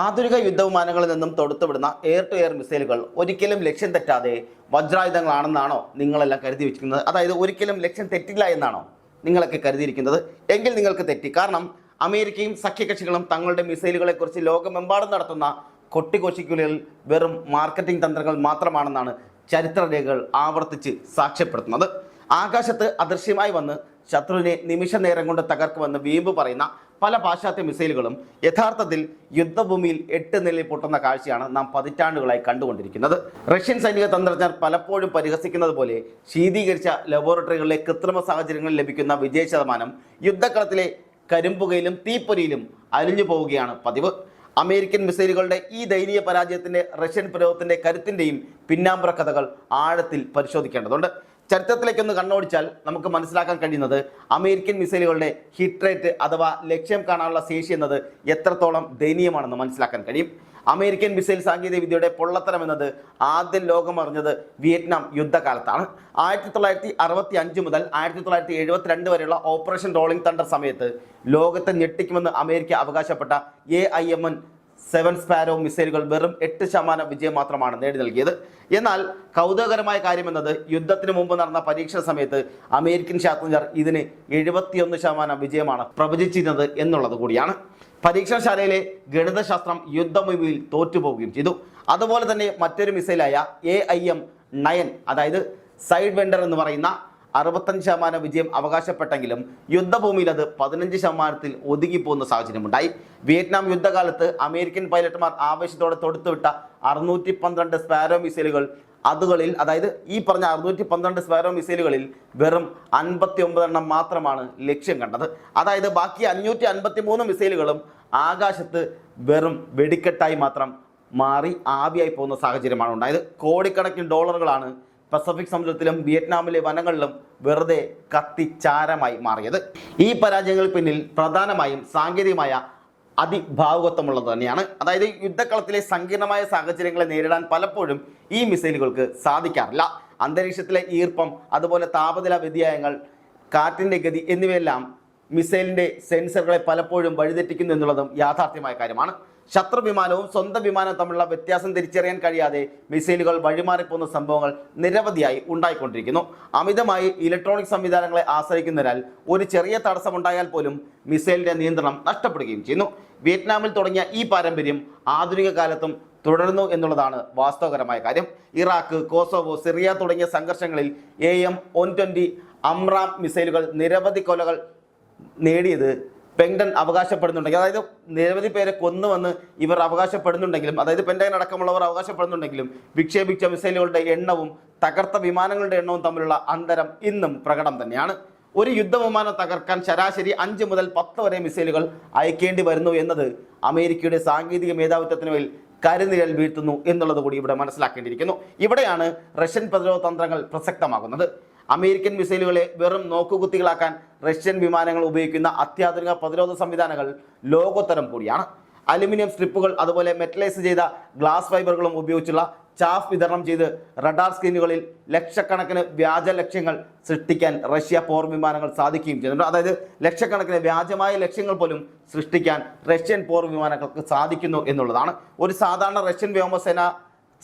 ആധുനിക യുദ്ധവിമാനങ്ങളിൽ നിന്നും തൊടുത്തുവിടുന്ന air to air മിസൈലുകൾ ഒരിക്കലും ലക്ഷ്യം തെറ്റാതെ വജ്രായുധങ്ങളാണെന്നാണോ നിങ്ങളെല്ലാം കരുതി വെച്ചിരിക്കുന്നത്? അതായത് ഒരിക്കലും ലക്ഷ്യം തെറ്റില്ല എന്നാണോ നിങ്ങളൊക്കെ കരുതിയിരിക്കുന്നത്? എങ്കിൽ നിങ്ങൾക്ക് തെറ്റി. കാരണം അമേരിക്കയും സഖ്യകക്ഷികളും തങ്ങളുടെ മിസൈലുകളെക്കുറിച്ച് ലോകമെമ്പാടും നടത്തുന്ന കൊട്ടിഘോഷിക്കലുകൾ വെറും മാർക്കറ്റിംഗ് തന്ത്രങ്ങൾ മാത്രമാണെന്നാണ് ചരിത്രരേഖകൾ ആവർത്തിച്ച് സാക്ഷ്യപ്പെടുത്തുന്നത്. ആകാശത്ത് അദൃശ്യമായി വന്ന് ശത്രുവിനെ നിമിഷ നേരം കൊണ്ട് തകർക്കുമെന്ന് വീമ്പ് പറയുന്ന പല പാശ്ചാത്യ മിസൈലുകളും യഥാർത്ഥത്തിൽ യുദ്ധഭൂമിയിൽ എട്ട് നിലയിൽ പൊട്ടുന്ന കാഴ്ചയാണ് നാം പതിറ്റാണ്ടുകളായി കണ്ടുകൊണ്ടിരിക്കുന്നത്. റഷ്യൻ സൈനിക തന്ത്രജ്ഞർ പലപ്പോഴും പരിഹസിക്കുന്നത് പോലെ ശീതീകരിച്ച ലബോറട്ടറികളിലെ കൃത്രിമ സാഹചര്യങ്ങളിൽ ലഭിക്കുന്ന വിജയ ശതമാനം യുദ്ധക്കളത്തിലെ കരിമ്പുകയിലും തീപ്പൊരിയിലും അലിഞ്ഞു പോവുകയാണ് പതിവ്. അമേരിക്കൻ മിസൈലുകളുടെ ഈ ദയനീയ പരാജയത്തിന്റെ റഷ്യൻ പ്രയോഗത്തിന്റെ കരുത്തിന്റെയും പിന്നാമ്പുറ കഥകൾ ആഴത്തിൽ പരിശോധിക്കേണ്ടതുണ്ട്. ചരിത്രത്തിലേക്കൊന്ന് കണ്ണോടിച്ചാൽ നമുക്ക് മനസ്സിലാക്കാൻ കഴിയുന്നത് അമേരിക്കൻ മിസൈലുകളുടെ ഹിറ്റ് റേറ്റ് അഥവാ ലക്ഷ്യം കാണാനുള്ള ശേഷി എന്നത് എത്രത്തോളം ദയനീയമാണെന്ന് മനസ്സിലാക്കാൻ കഴിയും. അമേരിക്കൻ മിസൈൽ സാങ്കേതിക വിദ്യയുടെ പൊള്ളത്തരം എന്നത് ആദ്യം ലോകം അറിഞ്ഞത് വിയറ്റ്നാം യുദ്ധകാലത്താണ്. ആയിരത്തി തൊള്ളായിരത്തി അറുപത്തി അഞ്ച് മുതൽ ആയിരത്തി തൊള്ളായിരത്തി എഴുപത്തിരണ്ട് വരെയുള്ള ഓപ്പറേഷൻ റോളിംഗ് തണ്ടർ സമയത്ത് ലോകത്തെ ഞെട്ടിക്കുമെന്ന് അമേരിക്ക അവകാശപ്പെട്ട A I M N seven sparrow മിസൈലുകൾ വെറും എട്ട് ശതമാനം വിജയം മാത്രമാണ് നേടി നൽകിയത്. എന്നാൽ കൗതുകകരമായ കാര്യം എന്നത് യുദ്ധത്തിന് മുമ്പ് നടന്ന പരീക്ഷണ സമയത്ത് അമേരിക്കൻ ശാസ്ത്രജ്ഞർ ഇതിന് എഴുപത്തിയൊന്ന് ശതമാനം വിജയമാണ് പ്രവചിച്ചിരുന്നത് എന്നുള്ളത് കൂടിയാണ്. പരീക്ഷണശാലയിലെ ഗണിതശാസ്ത്രം യുദ്ധഭൂമിയിൽ തോറ്റുപോവുകയും ചെയ്തു. അതുപോലെ തന്നെ മറ്റൊരു മിസൈലായ എ ഐ എം നയൻ അതായത് സൈഡ് വെണ്ടർ എന്ന് പറയുന്ന അറുപത്തഞ്ച് ശതമാനം വിജയം അവകാശപ്പെട്ടെങ്കിലും യുദ്ധഭൂമിയിൽ അത് പതിനഞ്ച് ശതമാനത്തിൽ ഒതുങ്ങിപ്പോകുന്ന സാഹചര്യമുണ്ടായി. വിയറ്റ്നാം യുദ്ധകാലത്ത് അമേരിക്കൻ പൈലറ്റ്മാർ ആവേശത്തോടെ തൊടുത്തുവിട്ട അറുന്നൂറ്റി പന്ത്രണ്ട് സ്പാരോ മിസൈലുകൾ അതുകളിൽ അതായത് ഈ പറഞ്ഞ അറുന്നൂറ്റി പന്ത്രണ്ട് സ്പാരോ മിസൈലുകളിൽ വെറും അൻപത്തി ഒമ്പതെണ്ണം മാത്രമാണ് ലക്ഷ്യം കണ്ടത്. അതായത് ബാക്കി അഞ്ഞൂറ്റി അൻപത്തി മൂന്ന് മിസൈലുകളും ആകാശത്ത് വെറും വെടിക്കെട്ടായി മാത്രം മാറി ആവിയായി പോകുന്ന സാഹചര്യമാണ് ഉണ്ടായത്. കോടിക്കണക്കിന് ഡോളറുകളാണ് പസഫിക് സമുദ്രത്തിലും വിയറ്റ്നാമിലെ വനങ്ങളിലും വെറുതെ കത്തിച്ചാരമായി മാറിയത്. ഈ പരാജയങ്ങൾക്ക് പിന്നിൽ പ്രധാനമായും സാങ്കേതികമായ അതിഭാവുകത്വമുള്ളത് തന്നെയാണ്. അതായത് യുദ്ധക്കളത്തിലെ സങ്കീർണമായ സാഹചര്യങ്ങളെ നേരിടാൻ പലപ്പോഴും ഈ മിസൈലുകൾക്ക് സാധിക്കാറില്ല. അന്തരീക്ഷത്തിലെ ഈർപ്പം അതുപോലെ താപനില വ്യതിയാനങ്ങൾ കാറ്റിന്റെ ഗതി എന്നിവയെല്ലാം മിസൈലിന്റെ സെൻസറുകളെ പലപ്പോഴും വഴിതെറ്റിക്കുന്നു എന്നുള്ളതും യാഥാർത്ഥ്യമായ കാര്യമാണ്. ശത്രു വിമാനവും സ്വന്തം വിമാനവും തമ്മിലുള്ള വ്യത്യാസം തിരിച്ചറിയാൻ കഴിയാതെ മിസൈലുകൾ വഴിമാറിപ്പോകുന്ന സംഭവങ്ങൾ നിരവധിയായി ഉണ്ടായിക്കൊണ്ടിരിക്കുന്നു. അമിതമായി ഇലക്ട്രോണിക് സംവിധാനങ്ങളെ ആശ്രയിക്കുന്നതിനാൽ ഒരു ചെറിയ തടസ്സമുണ്ടായാൽ പോലും മിസൈലിന്റെ നിയന്ത്രണം നഷ്ടപ്പെടുകയും ചെയ്യുന്നു. വിയറ്റ്നാമിൽ തുടങ്ങിയ ഈ പാരമ്പര്യം ആധുനിക കാലത്തും തുടരുന്നു എന്നുള്ളതാണ് വാസ്തവകരമായ കാര്യം. ഇറാഖ് കോസോവോ സിറിയ തുടങ്ങിയ സംഘർഷങ്ങളിൽ A M one twenty AMRAAM മിസൈലുകൾ നിരവധി കൊലകൾ നേടിയത് പെൻഡൻ അവകാശപ്പെടുന്നുണ്ടെങ്കിൽ അതായത് നിരവധി പേരെ കൊന്നുവന്ന് ഇവർ അവകാശപ്പെടുന്നുണ്ടെങ്കിലും അതായത് പെൻഡൻ അടക്കമുള്ളവർ അവകാശപ്പെടുന്നുണ്ടെങ്കിലും വിക്ഷേപിച്ച മിസൈലുകളുടെ എണ്ണവും തകർത്ത വിമാനങ്ങളുടെ എണ്ണവും തമ്മിലുള്ള അന്തരം ഇന്നും പ്രകടം തന്നെയാണ്. ഒരു യുദ്ധവിമാനം തകർക്കാൻ ശരാശരി അഞ്ച് മുതൽ പത്ത് വരെ മിസൈലുകൾ അയക്കേണ്ടി വരുന്നു എന്നത് അമേരിക്കയുടെ സാങ്കേതിക മേധാവിത്വത്തിന് മേൽ കരുനിഴൽ വീഴ്ത്തുന്നു എന്നുള്ളത് കൂടി ഇവിടെ മനസ്സിലാക്കേണ്ടിയിരിക്കുന്നു. ഇവിടെയാണ് റഷ്യൻ പ്രതിരോധ തന്ത്രങ്ങൾ പ്രസക്തമാകുന്നത്. അമേരിക്കൻ മിസൈലുകളെ വെറും നോക്കുകുത്തികളാക്കാൻ റഷ്യൻ വിമാനങ്ങൾ ഉപയോഗിക്കുന്ന അത്യാധുനിക പ്രതിരോധ സംവിധാനങ്ങൾ ലോകോത്തരം കൂടിയാണ്. അലുമിനിയം സ്ട്രിപ്പുകൾ അതുപോലെ മെറ്റലൈസ് ചെയ്ത ഗ്ലാസ് ഫൈബറുകളും ഉപയോഗിച്ചുള്ള ചാഫ് വിതരണം ചെയ്ത് റഡാർ സ്ക്രീനുകളിൽ ലക്ഷക്കണക്കിന് വ്യാജ ലക്ഷ്യങ്ങൾ സൃഷ്ടിക്കാൻ റഷ്യ പോർ വിമാനങ്ങൾ സാധിക്കുകയും ചെയ്യുന്നുണ്ട്. അതായത് ലക്ഷക്കണക്കിന് വ്യാജമായ ലക്ഷ്യങ്ങൾ പോലും സൃഷ്ടിക്കാൻ റഷ്യൻ പോർ വിമാനങ്ങൾക്ക് സാധിക്കുന്നു എന്നുള്ളതാണ്. ഒരു സാധാരണ റഷ്യൻ വ്യോമസേന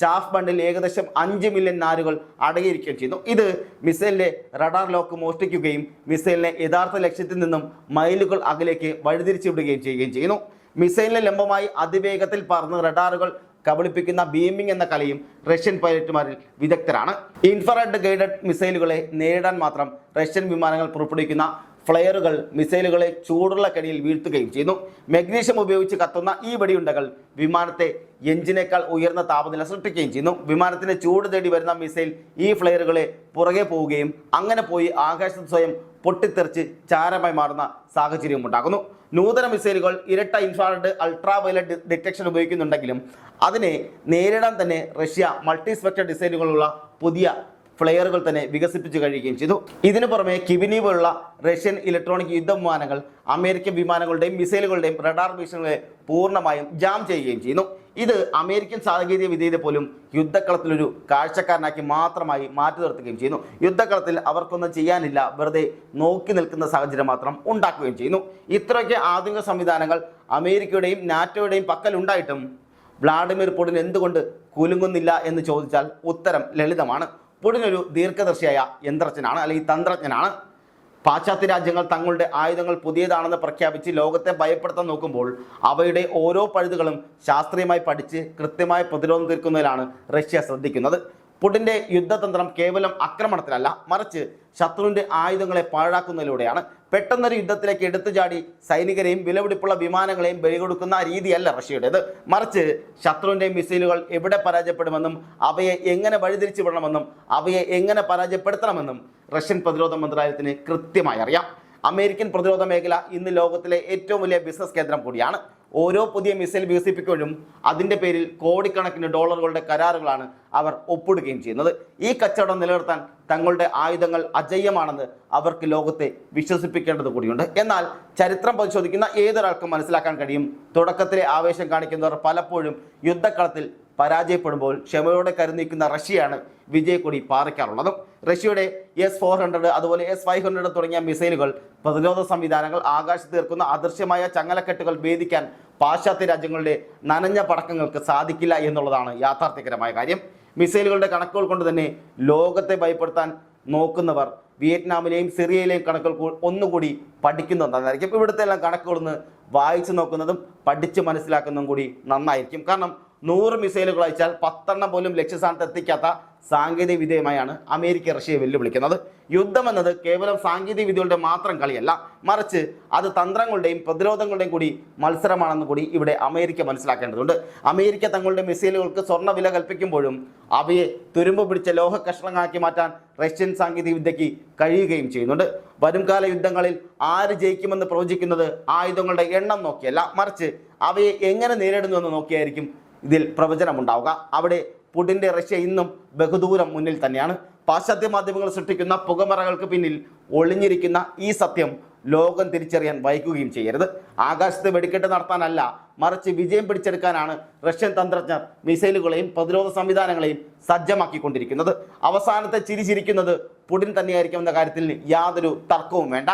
ചാഫ് ബണ്ടിൽ ഏകദേശം അഞ്ച് മില്യൺ നാരുകൾ അടങ്ങിയിരിക്കുകയും ചെയ്യുന്നു. ഇത് മിസൈലിന്റെ റഡാർ ലോക്ക് മോഷ്ടിക്കുകയും മിസൈലിനെ യഥാർത്ഥ ലക്ഷ്യത്തിൽ നിന്നും മൈലുകൾ അകലേക്ക് വഴിതിരിച്ചുവിടുകയും ചെയ്യുകയും ചെയ്യുന്നു. മിസൈലിന് ലംബമായി അതിവേഗത്തിൽ പറന്ന് റഡാറുകൾ കബളിപ്പിക്കുന്ന ബീമിംഗ് എന്ന കലയും റഷ്യൻ പൈലറ്റുമാരിൽ വിദഗ്ധരാണ്. ഇൻഫ്രാറെഡ് ഗൈഡഡ് മിസൈലുകളെ നേരിടാൻ മാത്രം റഷ്യൻ വിമാനങ്ങൾ പുറപ്പെടുവിക്കുന്ന ഫ്ലെയറുകൾ മിസൈലുകളെ ചൂടുള്ള കടിയിൽ വീഴ്ത്തുകയും ചെയ്യുന്നു. മഗ്നീഷ്യം ഉപയോഗിച്ച് കത്തുന്ന ഈ വെടിയുണ്ടകൾ വിമാനത്തെ എഞ്ചിനേക്കാൾ ഉയർന്ന താപനില സൃഷ്ടിക്കുകയും ചെയ്യുന്നു. വിമാനത്തിന് ചൂട് തേടി വരുന്ന മിസൈൽ ഈ ഫ്ലെയറുകളെ പുറകെ പോവുകയും അങ്ങനെ പോയി ആകാശത്ത് സ്വയം പൊട്ടിത്തെറിച്ച് ചാരമായി മാറുന്ന സാഹചര്യവും ഉണ്ടാകുന്നു നൂതന മിസൈലുകൾ ഇരട്ട ഇൻഫ്രാറെഡ് അൾട്രാ വയലറ്റ് ഡിറ്റക്ഷൻ ഉപയോഗിക്കുന്നുണ്ടെങ്കിലും അതിനെ നേരിടാൻ തന്നെ റഷ്യ മൾട്ടി സ്പെക്ടർ ഡിസൈനുകളുള്ള പുതിയ ഫ്ലെയറുകൾ തന്നെ വികസിപ്പിച്ചു കഴിയുകയും ചെയ്തു. ഇതിനു പുറമെ കിവിനി പോലുള്ള റഷ്യൻ ഇലക്ട്രോണിക് യുദ്ധവിമാനങ്ങൾ അമേരിക്കൻ വിമാനങ്ങളുടെയും മിസൈലുകളുടെയും റഡാർ ഭീഷണികളെ പൂർണമായും ജാം ചെയ്യുകയും ചെയ്യുന്നു. ഇത് അമേരിക്കൻ സാങ്കേതിക വിദ്യയെ പോലും യുദ്ധക്കളത്തിലൊരു കാഴ്ചക്കാരനാക്കി മാത്രമായി മാറ്റി നിർത്തുകയും ചെയ്യുന്നു. യുദ്ധക്കളത്തിൽ അവർക്കൊന്നും ചെയ്യാനില്ല. വെറുതെ നോക്കി നിൽക്കുന്ന സാഹചര്യം മാത്രം ഉണ്ടാക്കുകയും ചെയ്യുന്നു. ഇത്രയൊക്കെ ആധുനിക സംവിധാനങ്ങൾ അമേരിക്കയുടെയും നാറ്റോയുടെയും പക്കലുണ്ടായിട്ടും വ്ളാഡിമിർ പുടിൻ എന്തുകൊണ്ട് കുലുങ്ങുന്നില്ല എന്ന് ചോദിച്ചാൽ ഉത്തരം ലളിതമാണ്. പുടിൻ ഒരു ദീർഘദർശിയായ യന്ത്രജ്ഞനാണ് അല്ലെങ്കിൽ തന്ത്രജ്ഞനാണ്. പാശ്ചാത്യ രാജ്യങ്ങൾ തങ്ങളുടെ ആയുധങ്ങൾ പുതിയതാണെന്ന് പ്രഖ്യാപിച്ച് ലോകത്തെ ഭയപ്പെടുത്താൻ നോക്കുമ്പോൾ അവയുടെ ഓരോ പഴുതുകളും ശാസ്ത്രീയമായി പഠിച്ച് കൃത്യമായി പ്രതിരോധം തീർക്കുന്നതിലാണ് റഷ്യ ശ്രദ്ധിക്കുന്നത്. പുടിന്റെ യുദ്ധതന്ത്രം കേവലം ആക്രമണത്തിലല്ല മറിച്ച് ശത്രുവിന്റെ ആയുധങ്ങളെ പാഴാക്കുന്നതിലൂടെയാണ്. പെട്ടെന്നൊരു യുദ്ധത്തിലേക്ക് എടുത്തു ചാടി സൈനികരെയും വിലപിടിപ്പുള്ള വിമാനങ്ങളെയും ബലികൊടുക്കുന്ന രീതിയല്ല റഷ്യയുടേത്. മറിച്ച് ശത്രുവിന്റെ മിസൈലുകൾ എവിടെ പരാജയപ്പെടുമെന്നും അവയെ എങ്ങനെ വഴിതിരിച്ചു വിടണമെന്നും അവയെ എങ്ങനെ പരാജയപ്പെടുത്തണമെന്നും റഷ്യൻ പ്രതിരോധ മന്ത്രാലയത്തിന് കൃത്യമായി അറിയാം. അമേരിക്കൻ പ്രതിരോധ മേഖല ഇന്ന് ലോകത്തിലെ ഏറ്റവും വലിയ ബിസിനസ് കേന്ദ്രം കൂടിയാണ്. ഓരോ പുതിയ മിസൈൽ വികസിപ്പിക്കുമ്പോഴും അതിന്റെ പേരിൽ കോടിക്കണക്കിന് ഡോളറുകളുടെ കരാറുകളാണ് അവർ ഒപ്പിടുകയും ചെയ്യുന്നത്. ഈ കച്ചവടം നിലനിർത്താൻ തങ്ങളുടെ ആയുധങ്ങൾ അജയ്യമാണെന്ന് അവർക്ക് ലോകത്തെ വിശ്വസിപ്പിക്കേണ്ടത് കൂടിയുണ്ട്. എന്നാൽ ചരിത്രം പരിശോധിക്കുന്ന ഏതൊരാൾക്കും മനസ്സിലാക്കാൻ കഴിയും? തുടക്കത്തിലെ ആവേശം കാണിക്കുന്നവർ പലപ്പോഴും യുദ്ധക്കളത്തിൽ പരാജയപ്പെടുമ്പോൾ ക്ഷമയോടെ കരുതിക്കുന്ന റഷ്യയാണ് വിജയക്കൊടി പാറിക്കാറുള്ളതും. റഷ്യയുടെ എസ് ഫോർ ഹൺഡ്രഡ് അതുപോലെ എസ് ഫൈവ് ഹൺഡ്രഡ് തുടങ്ങിയ മിസൈലുകൾ പ്രതിരോധ സംവിധാനങ്ങൾ ആകാശത്ത് തീർക്കുന്ന അദൃശ്യമായ ചങ്ങലക്കെട്ടുകൾ ഭേദിക്കാൻ പാശ്ചാത്യ രാജ്യങ്ങളുടെ നനഞ്ഞ പടക്കങ്ങൾക്ക് സാധിക്കില്ല എന്നുള്ളതാണ് യാഥാർത്ഥ്യകരമായ കാര്യം. മിസൈലുകളുടെ കണക്കുകൾ കൊണ്ട് തന്നെ ലോകത്തെ ഭയപ്പെടുത്താൻ നോക്കുന്നവർ വിയറ്റ്നാമിലെയും സിറിയയിലെയും കണക്കുകൾ ഒന്നുകൂടി പഠിക്കുന്നത് നന്നായിരിക്കും ഇവിടുത്തെ എല്ലാം കണക്കുകളൊന്ന് വായിച്ചു നോക്കുന്നതും പഠിച്ച് മനസ്സിലാക്കുന്നതും കൂടി നന്നായിരിക്കും. കാരണം നൂറ് മിസൈലുകൾ അയച്ചാൽ പത്തെണ്ണം പോലും ലക്ഷ്യസ്ഥാനത്ത് എത്തിക്കാത്ത സാങ്കേതിക വിദ്യയുമായാണ് അമേരിക്ക റഷ്യയെ വെല്ലുവിളിക്കുന്നത്. യുദ്ധം എന്നത് കേവലം സാങ്കേതിക വിദ്യകളുടെ മാത്രം കളിയല്ല മറിച്ച് അത് തന്ത്രങ്ങളുടെയും പ്രതിരോധങ്ങളുടെയും കൂടി മത്സരമാണെന്ന് കൂടി ഇവിടെ അമേരിക്ക മനസ്സിലാക്കേണ്ടതുണ്ട്. അമേരിക്ക തങ്ങളുടെ മിസൈലുകൾക്ക് സ്വർണ വില കൽപ്പിക്കുമ്പോഴും അവയെ തുരുമ്പ് പിടിച്ച ലോഹ കഷ്ണങ്ങളാക്കി മാറ്റാൻ റഷ്യൻ സാങ്കേതിക വിദ്യയ്ക്ക് കഴിയുകയും ചെയ്യുന്നുണ്ട്. വരുംകാല യുദ്ധങ്ങളിൽ ആര് ജയിക്കുമെന്ന് പ്രവചിക്കുന്നത് ആയുധങ്ങളുടെ എണ്ണം നോക്കിയല്ല മറിച്ച് അവയെ എങ്ങനെ നേരിടുന്നു എന്ന് നോക്കിയായിരിക്കും ഇതിൽ പ്രവചനമുണ്ടാവുക. അവിടെ പുടിന്റെ റഷ്യ ഇന്നും ബഹുദൂരം മുന്നിൽ തന്നെയാണ്. പാശ്ചാത്യ മാധ്യമങ്ങൾ സൃഷ്ടിക്കുന്ന പുകമറകൾക്ക് പിന്നിൽ ഒളിഞ്ഞിരിക്കുന്ന ഈ സത്യം ലോകം തിരിച്ചറിയാൻ വൈകുകയും ചെയ്യരുത്. ആകാശത്ത് വെടിക്കെട്ട് നടത്താനല്ല മറിച്ച് വിജയം പിടിച്ചെടുക്കാനാണ് റഷ്യൻ തന്ത്രജ്ഞർ മിസൈലുകളെയും പ്രതിരോധ സംവിധാനങ്ങളെയും സജ്ജമാക്കിക്കൊണ്ടിരിക്കുന്നത്. അവസാനത്തെ ചിരിച്ചിരിക്കുന്നത് പുടിൻ തന്നെയായിരിക്കും എന്ന കാര്യത്തിൽ യാതൊരു തർക്കവും വേണ്ട.